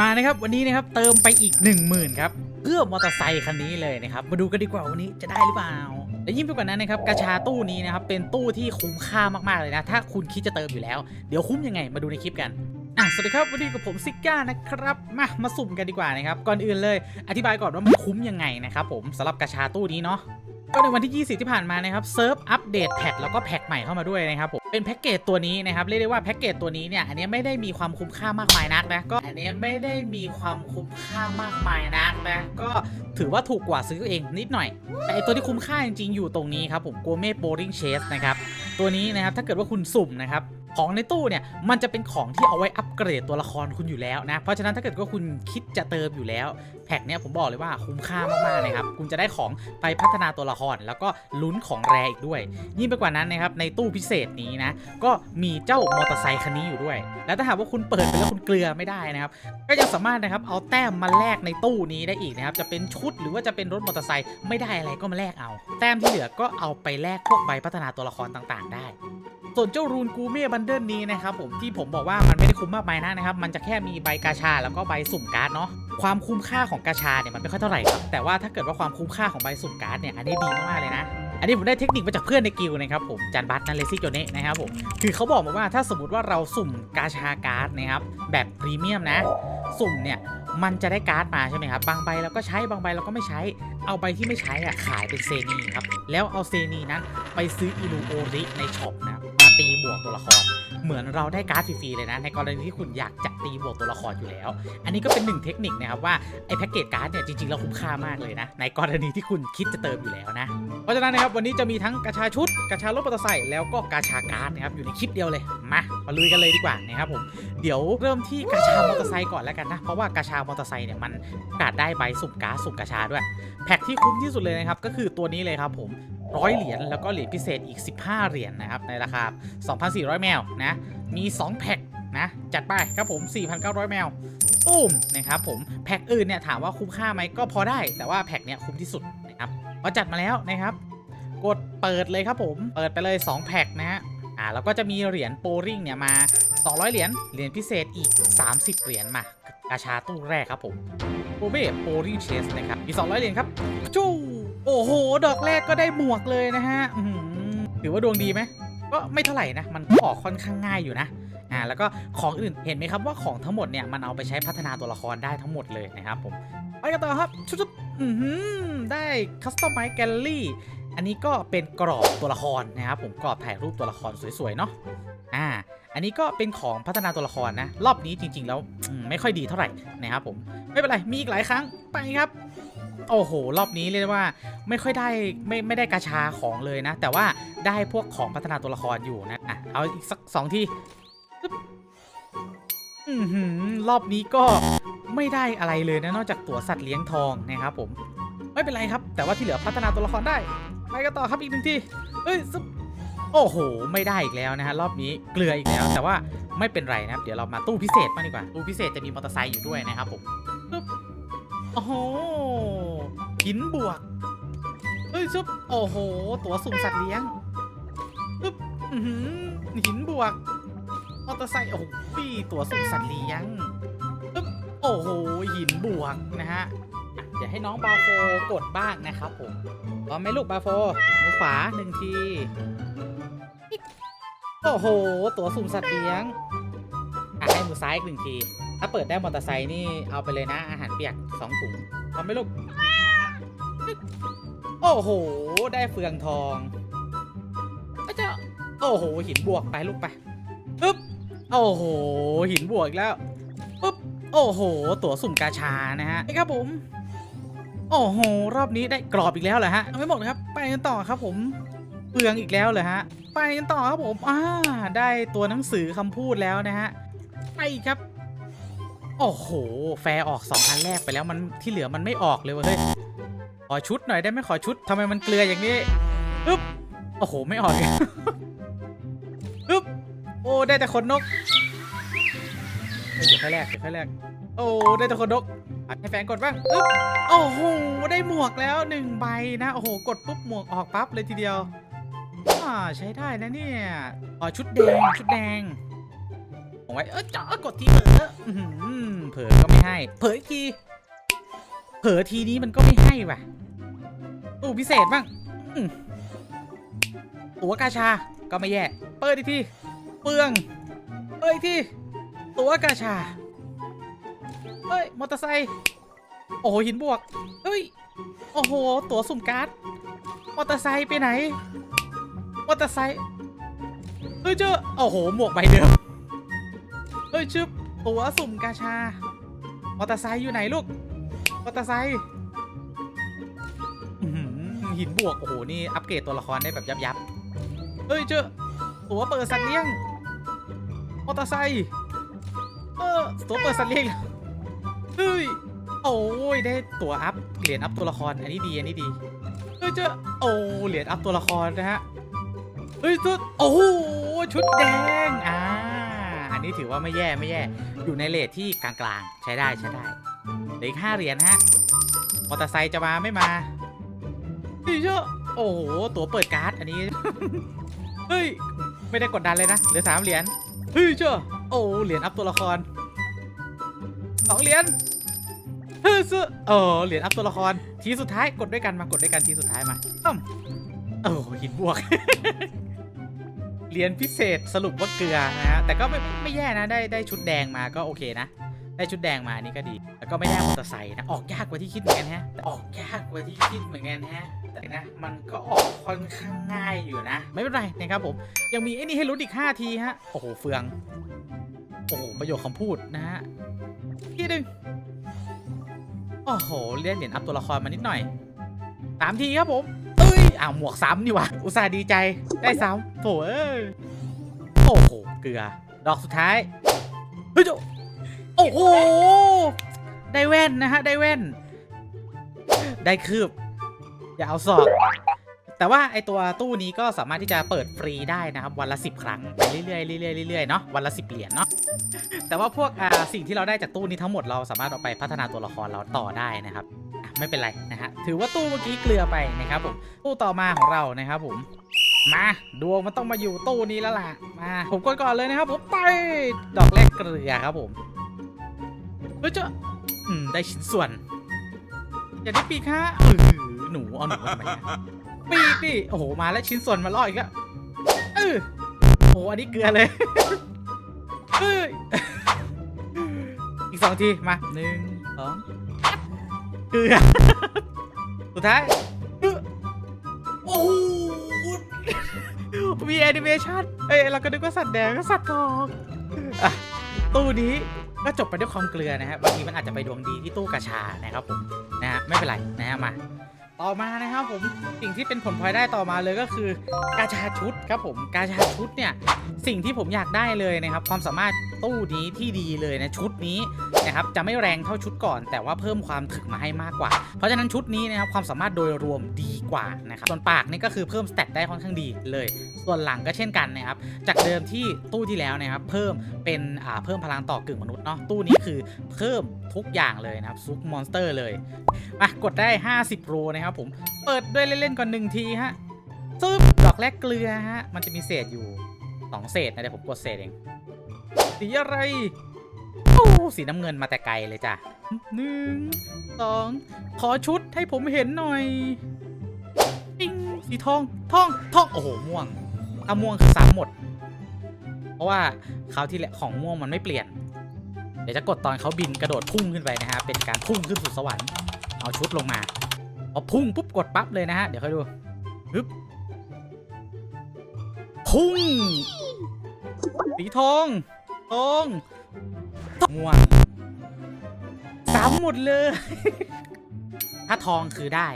มานะครับ วันนี้นะครับเติมไปอีก 1 0,000ครับเพื่อมอเตอร์ไซคันนี้เลยนะครับ มาดูกันดีกว่าวันนี้จะได้หรือเปล่าและยิ่งไปกว่านั้นนะครับกาชาตู้นี้นะครับเป็นตู้ที่คุ้มค่ามากๆเลยนะ ถ้าคุณคิดจะเติมอยู่แล้ว เดี๋ยวคุ้มยังไงมาดูในคลิปกันอะสวัสดีครับวันนี้กับผมซิก้านะครับมามาสุ่มกันดีกว่านะครับก่อนอื่นเลย อธิบายก่อนว่ามันคุ้มยังไงนะครับผมสำหรับกาชาตู้นี้เนาะ ก็ในวันที่ 20 ที่ผ่านมานะครับเซิร์ฟอัปเดตแพทแล้วก็แพ็คใหม่เข้ามาด้วยนะครับผมเป็นแพ็กเกจตัวนี้นะครับเรียกได้ว่าแพ็กเกจตัวนี้เนี่ยอันนี้ไม่ได้มีความคุ้มค่ามากมายนักนะก็อันนี้ไม่ได้มีความคุ้มค่ามากมายนักนะก็ถือว่าถูกกว่าซื้อเองนิดหน่อย แต่ไอตัวที่คุ้มค่าจริงๆอยู่ตรงนี้ครับผมโกเม่โบริงเชสนะครับตัวนี้นะครับถ้าเกิดว่าคุณสุ่มนะครับ ของในตู้เนี่ยมันจะเป็นของที่เอาไว้อัปเกรดตัวละครคุณอยู่แล้วนะ เพราะฉะนั้นถ้าเกิดว่าคุณคิดจะเติมอยู่แล้ว แพ็คเนี้ยผมบอกเลยว่าคุ้มค่ามากๆนะครับ คุณจะได้ของไปพัฒนาตัวละคร แล้วก็ลุ้นของแรอีกด้วย ยิ่งไปกว่านั้นนะครับในตู้พิเศษนี้นะ ก็มีเจ้ามอเตอร์ไซคันนี้อยู่ด้วย แล้วถ้าหากว่าคุณเปิดไปแล้วคุณเกลือไม่ได้นะครับ ก็ยังสามารถนะครับเอาแต้มมาแลกในตู้นี้ได้อีกนะครับ จะเป็นชุดหรือว่าจะเป็นรถมอเตอร์ไซค์ไม่ได้อะไรก็มาแลกเอา แต้มที่เหลือก็เอาไปแลกพวกใบพัฒนาตัวละครต่าง ๆ ได้ ส่วนเจ้ารูนกูเม่บันเดิลนี้นะครับผมที่ผมบอกว่ามันไม่ได้คุ้มมากมายนะนะครับมันจะแค่มีใบกาชาแล้วก็ใบสุ่มการ์ดเนาะความคุ้มค่าของกาชาเนี่ยมันไม่ค่อยเท่าไหร่ครับแต่ว่าถ้าเกิดว่าความคุ้มค่าของใบสุ่มการ์ดเนี่ยอันนี้ดีมากๆเลยนะอันนี้ผมได้เทคนิคมาจากเพื่อนในกิลด์นะครับผมจันบัตนันเลซี่โจเนะนะครับผมคือเขาบอกมาว่าถ้าสมมติว่าเราสุ่มกาชาการ์ดนะครับแบบพรีเมียมนะ สุ่มเนี่ยมันจะได้การ์ดมาใช่ไหมครับ บางใบเราก็ใช้บางใบเราก็ไม่ใช้ เอาใบที่ไม่ใช้อะขายเป็นเซนีครับ แล้วเอาเซนีนั้นไปซื้ออิลูโอริในช็อปนะ ตีบวกตัวละคร เหมือนเราได้การ์ดฟรีๆเลยนะ ในกรณีที่คุณอยากจะตีบวกตัวละครอยู่แล้ว อันนี้ก็เป็นหนึ่งเทคนิคนะครับว่าไอ้แพ็กเกจการ์ดเนี่ยจริงๆแล้วคุ้มค่ามากเลยนะ ในกรณีที่คุณคิดจะเติมอยู่แล้วนะ เพราะฉะนั้นนะครับวันนี้จะมีทั้งกาชาชุดกาชารถมอเตอร์ไซค์แล้วก็กาชาการ์ดนะครับอยู่ในคลิปเดียวเลยมามาลุยกันเลยดีกว่านะครับผมเดี๋ยวเริ่มที่กาชามอเตอร์ไซค์ก่อนแล้วกันนะเพราะว่ากาชามอเตอร์ไซค์เนี่ยมันกาสได้ใบสุ่มการ์ดสุ่มกาชาด้วยแพ็กที่คุ้มที่สุดเลยนะครับก็คือตัวนี้เลยครับผม ร้อยเหรียญแล้วก็เหรียญพิเศษอีก 15 เหรียญนะครับในราคา 2,400 แมวนะมี 2 แพ็คนะจัดไปครับผม 4,900 แมวอุ้มนะครับผมแพ็คอื่นเนี่ยถามว่าคุ้มค่าไหมก็พอได้แต่ว่าแพ็คเนี่ยคุ้มที่สุดนะครับพอจัดมาแล้วนะครับ กดเปิดเลยครับผมเปิดไปเลย 2 แพ็คนะฮะอ่าแล้วก็จะมีเหรียญโปริงเนี่ยมา 200 เหรียญเหรียญพิเศษอีก 30 เหรียญมากาชาตู้แรกครับผมโปเบ้โปริงเชสนะครับมี200 เหรียญครับจู้ โอ้โห ดอกแรกก็ได้หมวกเลยนะฮะถือว่าดวงดีไหมก็ไม่เท่าไหร่นะ มันออกค่อนข้างง่ายอยู่นะอ่าแล้วก็ของอื่นเห็นไหมครับว่าของทั้งหมดเนี่ยมันเอาไปใช้พัฒนาตัวละครได้ทั้งหมดเลยนะครับผมไปกันต่อครับชุบๆอือหือได้คัสตอมไม e แกลลี่อันนี้ก็เป็นกรอบตัวละครนะครับผมกรอบถ่ายรูปตัวละครสวยๆเนาะอ่าอันนี้ก็เป็นของพัฒนาตัวละครนะ รอบนี้จริง ๆ แล้วไม่ค่อยดีเท่าไหร่นะครับผมไม่เป็นไรมีอีกหลายครั้งไปครับ โอ้โห รอบนี้เรียกได้ว่าไม่ค่อยได้ไม่ไม่ได้กาชาของเลยนะ แต่ว่าได้พวกของพัฒนาตัวละครอยู่นะอะเอาอีกสักสองทีรอบนี้ก็ไม่ได้อะไรเลยนะนอกจากตั๋วสัตว์เลี้ยงทองนะครับผม ไม่เป็นไรครับ แต่ว่าที่เหลือพัฒนาตัวละครได้ ไปกันต่อครับอีกหนึ่งทีเอ้ยโอ้โห ไม่ได้อีกแล้วนะฮะรอบนี้เกลืออีกแล้ว แต่ว่าไม่เป็นไรนะครับ เดี๋ยวเรามาตู้พิเศษมางดีกว่า ตู้พิเศษจะมีมอเตอร์ไซค์อยู่ด้วยนะครับผมโอ้โห หินบวกเฮ้ยซุบโอ้โห ตัวสุ่มสัตว์เลี้ยงปึ๊บอื้อหือหินบวกมอเตอร์ไซค์โอ้โหพี่ตัวสุ่มสัตว์เลี้ยงปึ๊บโอ้โหหินบวกนะฮะอะเดี๋ยวให้น้องบาโฟกดบ้างนะครับผมพร้อมไหมลูกบาโฟมือขวาหนึ่งทีโอ้โห ตัวสุ่มสัตว์เลี้ยงอะให้มือซ้ายอีกหนึ่งที ถ้าเปิดได้มอเตอร์ไซค์นี่เอาไปเลยนะ อาหารเปียกสองถุงพร้อมไหมลูก โอ้โห ได้เฟืองทองก็จะโอ้โห หินบวกไปลูกไปปึ๊บโอ้โห หินบวกอีกแล้วปึ๊บโอ้โห ตั๋วสุ่มกาชานะฮะนี่ครับผม โอ้โห รอบนี้ได้กรอบอีกแล้วเหรอฮะไม่หมดครับ ไปกันต่อครับผมเปลืองอีกแล้วเหรอฮะ ไปกันต่อครับผมอ่าได้ตัวหนังสือคำพูดแล้วนะฮะไปครับ โอ้โห แฟร์ออกสองอันแรกไปแล้วมันที่เหลือมันไม่ออกเลยเว้ย ขอชุดหน่อยได้ไหมขอชุดทำไมมันเกลืออย่างนี้อึ๊บโอ้โหไม่ออกอึ๊บโอ้ได้แต่ขนนกเดี๋ยวค่อยแรกเดี๋ยวค่อยแรกโอ้ได้แต่ขนนกอะให้แฟนกดบ้างอึ๊บโอ้โหได้หมวกแล้วหนึ่งใบนะโอ้โหกดปุ๊บหมวกออกปั๊บเลยทีเดียวอ่าใช้ได้นะเนี่ยอ๋อชุดแดงชุดแดงผมไว้เออจ้ากดทีเผลอเผลอก็ไม่ให้ เผลออีกทีเผลอทีนี้มันก็ไม่ให้ว่ะ ตู้พิเศษบ้างตัวกาชา ก็ไม่แย่ เปิดอีกที เปลือง เปิดอีกที ตัวกาชา เฮ้ย มอเตอร์ไซค์ โอ้โห หินบวก เฮ้ย โอ้โห ตัวสุ่มการ์ด มอเตอร์ไซค์ไปไหน มอเตอร์ไซค์เฮ้ยเจอโอ้โห หมวกใบเดิม เฮ้ยชึบตัวสุ่มกาชา มอเตอร์ไซค์อยู่ไหนลูก มอเตอร์ไซค์ หินบวก โอ้โห นี่อัปเกรดตัวละครได้แบบยับยับเฮ้ยเจอตัวเปิดสัตว์เลี้ยง มอเตอร์ไซค์เออตัวเปิดสัตว์เลี้ยงเฮ้ย โอ้ยได้ตัวอัพเหรียญอัพตัวละคร อันนี้ดี อันนี้ดีเฮ้ยเจอโอ้เหรียญอัพตัวละครนะฮะ เฮ้ยชุดโอ้ชุดแดง อ่า อันนี้ถือว่าไม่แย่ไม่แย่ อยู่ในเลทที่กลางๆ ใช้ได้ใช้ได้เหลืออีกห้าเหรียญฮะ มอเตอร์ไซค์จะมาไม่มา เฮ้ยเจ้าโอ้โห ตัวเปิดการ์ดอันนี้ เฮ้ย ไม่ได้กดดันเลยนะ เหลือสามเหรียญ เฮ้ยเจ้าโอ้เหรียญอัพตัวละครสองเหรียญ เฮ้ยเจ้าโอ้เหรียญอัพตัวละคร ทีสุดท้ายกดด้วยกันมากดด้วยกันทีสุดท้ายมาต้อมโอ้หินบวก เหรียญพิเศษสรุปว่าเกลือนะฮะ แต่ก็ไม่ไม่แย่นะ ได้ได้ชุดแดงมาก็โอเคนะ ได้ชุดแดงมานี่ก็ดี แล้วก็ไม่ได้มอเตอร์ไซค์นะ ออกยากกว่าที่คิดเหมือนกันฮะออกยากกว่าที่คิดเหมือนกันฮะแต่นะ มันก็ออกค่อนข้างง่ายอยู่นะ ไม่เป็นไรนะครับผม ยังมีไอ้นี่ให้ลุ้นอีก 5 ทีฮะ โอ้โห เฟือง โอ้โห ประโยคคำพูดนะฮะทีหนึ่งโอ้โห เล่นเหรียญอัพตัวละครมานิดหน่อยสามทีครับผม เอ้ย อ้าว หมวกซ้ำนี่วะอุตส่าห์ดีใจ ได้ซ้ำโถเอ้ย โอ้โห เกลือ ดอกสุดท้าย เฮ้ยโจ โอ้โห ได้แว่นนะฮะ ได้แว่น ได้คืบ อย่าเอาศอกแต่ว่าไอตัวตู้นี้ก็สามารถที่จะเปิดฟรีได้นะครับ วันละ 10 ครั้งไปเรื่อยๆเรื่อยๆเรื่อยๆเนาะ วันละ 10 เหรียญเนาะ แต่ว่าพวกอ่าสิ่งที่เราได้จากตู้นี้ทั้งหมดเราสามารถเอาไปพัฒนาตัวละครเราต่อได้นะครับ ไม่เป็นไรนะฮะ ถือว่าตู้เมื่อกี้เกลือไปนะครับผม ตู้ต่อมาของเรานะครับผมมาดวงมันต้องมาอยู่ตู้นี้แล้วล่ะ มา ผมกดก่อนเลยนะครับ ผมไป ดอกแรกเกลือครับผม เฮ้ยเจ้าอืมได้ชิ้นส่วน อย่าได้ปีกฮะเออหนูเอาหนูมาทำไมอะปีกดิโอ้โหมาแล้วชิ้นส่วนมาล่ออีกแล้วเออโอ้โหอันนี้เกลือเลยเอ้ยอีกสองทีมาหนึ่งสองเกลือสุดท้ายเอ้อโอ้โหมีแอนิเมชันเอ้ยเราก็นึกว่าสัตว์แดงก็สัตว์ทองอะตู้นี้ ก็จบไปด้วยความเกลือนะฮะบางทีมันอาจจะไปดวงดีที่ตู้กระชานะครับผมนะฮะไม่เป็นไรนะฮะมา ต่อมานะครับผมสิ่งที่เป็นผลพลอยได้ต่อมาเลยก็คือกาชาชุดครับผมกาชาชุดเนี่ยสิ่งที่ผมอยากได้เลยนะครับ ความสามารถตู้นี้ที่ดีเลยนะชุดนี้นะครับจะไม่แรงเท่าชุดก่อน แต่ว่าเพิ่มความถึกมาให้มากกว่า เพราะฉะนั้นชุดนี้นะครับความสามารถโดยรวมดีกว่านะครับส่วนปากนี่ก็คือเพิ่มสเตตได้ค่อนข้างดีเลย ส่วนหลังก็เช่นกันนะครับจากเดิมที่ตู้ที่แล้วนะครับเพิ่มเป็นอ่าเพิ่มพลังต่อกึ่งมนุษย์เนาะตู้นี้คือเพิ่มทุกอย่างเลยนะครับซุปมอนสเตอร์เลยมากดได้ 50 โรนะครับผมเปิดด้วยเล่นๆก่อนหนึ่งทีฮะซึบดอกแรกเกลือฮะมันจะมีเศษอยู่สองเศษนะเดี๋ยวผมกดเศษเอง สีอะไรโอ้สีน้ำเงินมาแต่ไกลเลยจ้ะหนึ่งสองขอชุดให้ผมเห็นหน่อยปิ้งสีทองทองทองโอ้โหม่วงถ้าม่วงคือซ้ำหมด เพราะว่าคราที่แหล้วของม่วงมันไม่เปลี่ยน เดี๋ยวจะกดตอนเขาบินกระโดดพุ่งขึ้นไปนะฮะเป็นการพุ่งขึ้นสู่สวรรค์เอาชุดลงมาพอพุ่งปุ๊บกดปั๊บเลยนะฮะเดี๋ยวค่อยดูฮึบพุ่งสีทอง ทองม่วงซ้ำหมดเลย ถ้าทองคือได้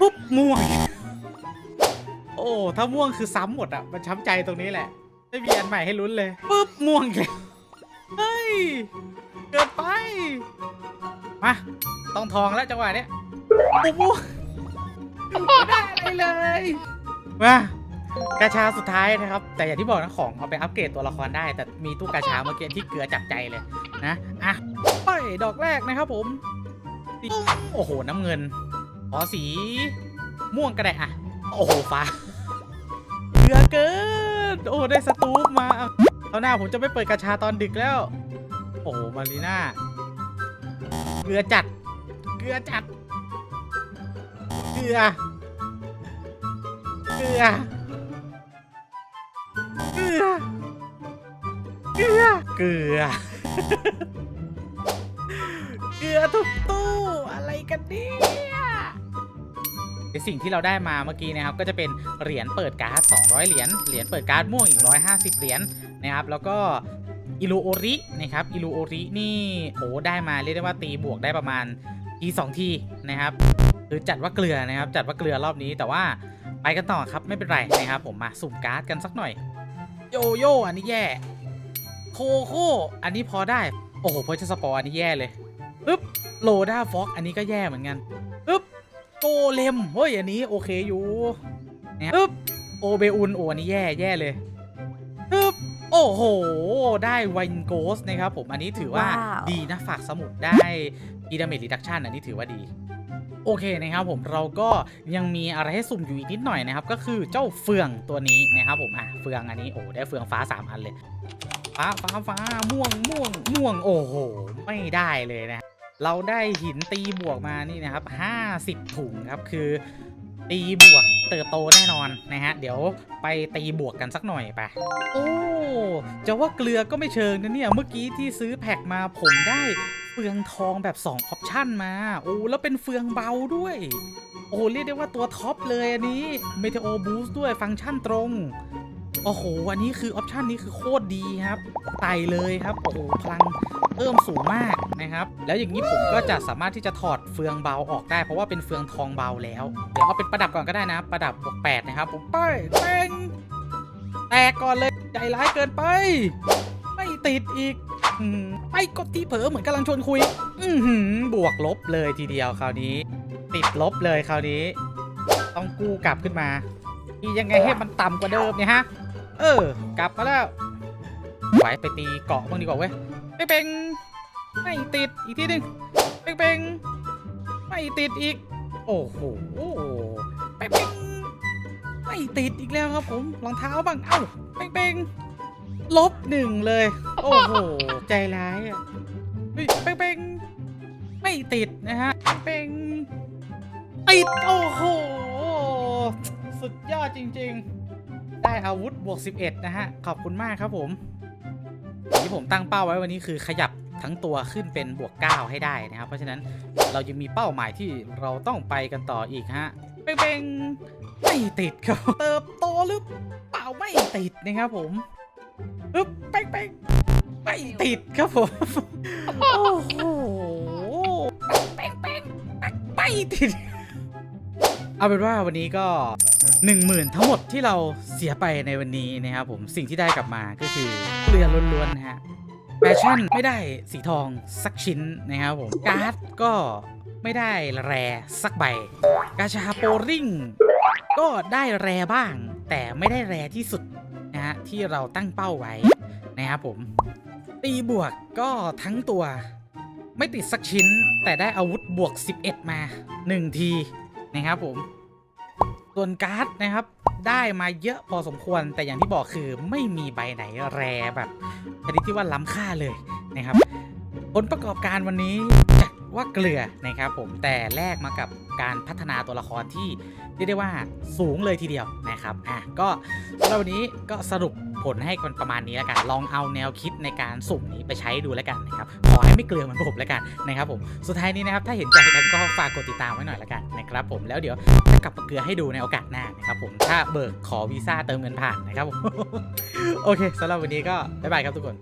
ปุ๊บม่วง โอ้ ถ้าม่วงคือซ้ำหมดอะ มันช้ำใจตรงนี้แหละ ไม่มีอันใหม่ให้ลุ้นเลย ปุ๊บม่วงเลยเฮ้ย เกินไป มา ต้องทองแล้วจังหวะเนี้ยโอ้โหไม่ได้เลย มา กาชาสุดท้ายนะครับ แต่อย่างที่บอกนะของเอาไปอัปเกรดตัวละครได้ แต่มีตู้กาชาเมื่อกี้ที่เกลือจับใจเลยนะอะไปดอกแรกนะครับผม โอ้โหน้ำเงินขอสี ม่วงก็ได้อะ โอ้โหฟ้าเกลือเกินโอ้ได้สตูปมาอะตอนหน้าผมจะไม่เปิดกระชาตอนดึกแล้ว โอ้โหมารีน่าเกลือจัดเกลือจัดเกลือเกลือ ลือ เกลือ เกลือ เกลือทุกตู้อะไรกันเนี่ยในสิ่งที่เราได้มาเมื่อกี้นะครับก็จะเป็นเหรียญเปิดการ์ด200 เหรียญ เหรียญเปิดการ์ดม่วงอีก 150 เหรียญนะครับ แล้วก็อิลูโอรินะครับ อิลูโอรินี่โอ้ได้มาเรียกได้ว่าตีบวกได้ประมาณทีสองทีนะครับคือจัดว่าเกลือนะครับ จัดว่าเกลือรอบนี้แต่ว่าไปกันต่อครับไม่เป็นไรนะครับ ผมมาสุ่มการ์ดกันสักหน่อย โยโย่อันนี้แย่ โคโค่อันนี้พอได้ โอ้โหเพอร์ชสปอร์อันนี้แย่เลยปึ๊บโลด้าฟ็อกอันนี้ก็แย่เหมือนกันปึ๊บโกเลมเฮ้ยอันนี้โอเคอยู่เนี่ยปึ๊บโอเบอุนโอ้อันนี้แย่แย่เลยปึ๊บโอ้โห ได้วินโกสนะครับผมอันนี้ถือว่าว้าวดีนะฝากสมุดได้ดีดาเมจรีดักชันอันนี้ถือว่าดี โอเคนะครับผมเราก็ยังมีอะไรให้สุ่มอยู่อีกนิดหน่อยนะครับ ก็คือเจ้าเฟืองตัวนี้นะครับผมอะเฟืองอันนี้โอ้ได้เฟืองฟ้าสามอันเลย ฟ้าฟ้าฟ้าม่วงม่วงม่วงโอ้โหไม่ได้เลยนะ เราได้หินตีบวกมานี่นะครับ 50 ถุงครับคือตีบวกเติบโตแน่นอนนะฮะ เดี๋ยวไปตีบวกกันสักหน่อยไปโอ้จะว่าเกลือก็ไม่เชิงนะเนี่ย เมื่อกี้ที่ซื้อแพ็คมาผมได้ เฟืองทองแบบ 2 ออปชั่นมา โอ้แล้วเป็นเฟืองเบาด้วย โอ้เรียกได้ว่าตัวท็อปเลยอันนี้ Meteo Boost ด้วยฟังก์ชันตรง โอ้โหอันนี้คือออปชันนี้คือโคตรดีครับ ไต่เลยครับ โอ้โหพลังเพิ่มสูงมากนะครับ แล้วอย่างนี้ผมก็จะสามารถที่จะถอดเฟืองเบาออกได้ เพราะว่าเป็นเฟืองทองเบาแล้ว เดี๋ยวเอาเป็นประดับก่อนก็ได้นะ ประดับบวกแปดนะครับผมไปเป้งแตกก่อนเลยใจร้ายเกินไป ไม่ติดอีก ไปกดที่เผลอเหมือนกำลังชวนคุย อือหือบวกลบเลยทีเดียวคราวนี้ ติดลบเลยคราวนี้ ต้องกู้กลับขึ้นมาอียังไงให้มันต่ำกว่าเดิมเนี่ยฮะ เออ กลับมาแล้วไหวไปตีเกาะบ้างดีกว่าเว้ยเป้งเป้งไม่ติดอีกทีหนึ่งเป้งเป้งไม่ติดอีก โอ้โหเป้งเป้งไม่ติดอีกแล้วครับผมรองเท้าบ้างเอ้าเป้งเป้งลบหนึ่งเลย โอ้โห ใจร้ายอะเฮ้ยเป้งเป้งไม่ติดนะฮะเป้งติดโอ้โห สุดยอดจริง ๆ ได้อาวุธบวก 11 นะฮะ ขอบคุณมากครับผม ที่ผมตั้งเป้าไว้วันนี้คือขยับทั้งตัวขึ้นเป็นบวก 9 ให้ได้นะครับ เพราะฉะนั้นเรายังมีเป้าหมายที่เราต้องไปกันต่ออีกฮะเป้งเป้งไม่ติดครับ เติบโตหรือเปล่าไม่ติดนะครับผม ปึ๊บเป้งเป้งไม่ติดครับผม โอ้โหเป้งเป้งไม่ติด เอาเป็นว่าวันนี้ก็1 0,000ทั้งหมดที่เราเสียไปในวันนี้นะครับผมสิ่งที่ได้กลับมาก็คือเกลือล้วนๆนะฮะแฟชั่นไม่ได้สีทองสักชิ้นนะครับผมการ์ดก็ไม่ได้แรสักใบ กาชาโปริงก็ได้แรบ้าง แต่ไม่ได้แรที่สุด ที่เราตั้งเป้าไว้นะครับผม ตีบวกก็ทั้งตัว ไม่ติดสักชิ้น แต่ได้อาวุธบวก 11 มา 1 ทีนะครับผม ส่วนการ์ดนะครับได้มาเยอะพอสมควรแต่อย่างที่บอกคือไม่มีใบไหนแรแบบชนิดที่ว่าล้ำค่าเลยนะครับ ผลประกอบการวันนี้ ว่าเกลือนะครับผมแต่แลกมากับการพัฒนาตัวละครที่เรียกได้ว่าสูงเลยทีเดียวนะครับอะก็สำหรับวันนี้ก็สรุปผลให้กันประมาณนี้แล้วกัน ลองเอาแนวคิดในการสุ่มนี้ไปใช้ดูแล้วกันนะครับขอให้ไม่เกลือเหมือนผมแล้วกันนะครับผมสุดท้ายนี้นะครับถ้าเห็นใจกันก็ฝากกดติดตามไว้หน่อยแล้วกันนะครับผมแล้วเดี๋ยวจะกลับมาเกลือให้ดูในโอกาสหน้านะครับผมถ้าเบิกขอวีซ่าเติมเงินผ่านนะครับผมโอเคสำหรับวันนี้ก็บ๊ายบายครับทุกคน